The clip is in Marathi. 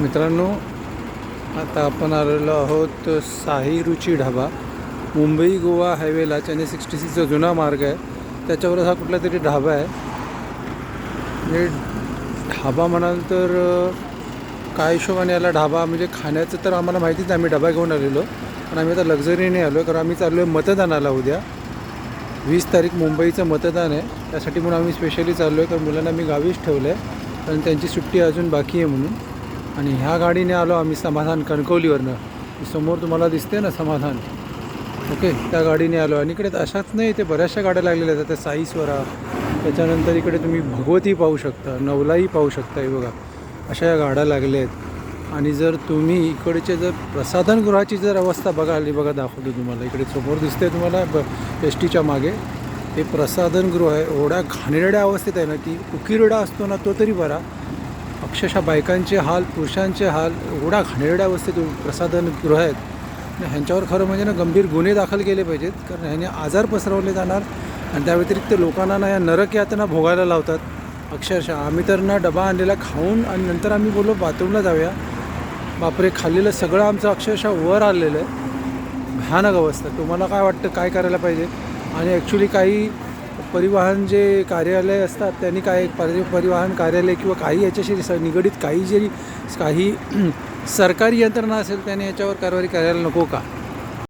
मित्रांनो आता आपण आलेलो आहोत साई रुची ढाबा. मुंबई गोवा हायवेला चेन्नई सिक्स्टी सिक्सचा जुना मार्ग आहे. त्याच्यावरच हा कुठला तरी ढाबा आहे. म्हणजे ढाबा म्हणाल तर काय हिशोबाने याला ढाबा म्हणजे खाण्याचं तर आम्हाला माहितीच नाही. आम्ही ढाबा घेऊन आलेलो. पण आम्ही आता लक्झरीने आलो आहे कारण आम्ही चाललो आहे मतदानाला उद्या. वीस तारीख मुंबईचं मतदान आहे. त्यासाठी म्हणून आम्ही स्पेशली चाललो आहे कारण मुलांना मी गावीच ठेवलं आहे कारण त्यांची सुट्टी अजून बाकी आहे म्हणून. आणि ह्या गाडीने आलो आम्ही समाधान कणकवलीवरनं. समोर तुम्हाला दिसते ना समाधान. ओके त्या गाडीने आलो. आणि इकडे अशाच नाही इथे बऱ्याचशा गाड्या लागलेल्या आहेत. आता साईस्वरा त्याच्यानंतर इकडे तुम्ही भगवती पाहू शकता नवलाही पाहू शकता हे बघा. अशा या गाड्या लागल्या आहेत. आणि जर तुम्ही इकडचे जर प्रसाधनगृहाची जर अवस्था बघाली बघा दाखवतो तुम्हाला. इकडे समोर दिसते तुम्हाला ब एस टीच्या मागे. हे प्रसाधनगृह आहे. एवढ्या घाणेरड्या अवस्थेत आहे ना की उकिरडा असतो ना तो तरी बरा. अक्षरशः बायकांचे हाल पुरुषांचे हाल एवढा घाणेरड्या अवस्थेत प्रसाधनगृह आहेत. आणि ह्यांच्यावर खरं म्हणजे ना गंभीर गुन्हे दाखल केले पाहिजेत कारण ह्याने आजार पसरवले जाणार आणि त्या व्यतिरिक्त लोकांना ना या नरक यातना भोगायला लावतात. अक्षरशः आम्ही तर ना डबा आणलेला खाऊन आणि नंतर आम्ही बोललो बाथरूमला जाऊया. बापरे खाल्लेलं सगळं आमचं अक्षरशः वर आलेलं आहे. भयानक अवस्था. तुम्हाला काय वाटतं काय करायला पाहिजे? आणि ॲक्च्युली काही परिवहन जे कार्यालय असतात त्यांनी काय परि परिवहन कार्यालय किंवा काही याच्याशी स- निगडीत काही जरी काही सरकारी यंत्रणा असेल त्याने याच्यावर कारवाई करायला नको का?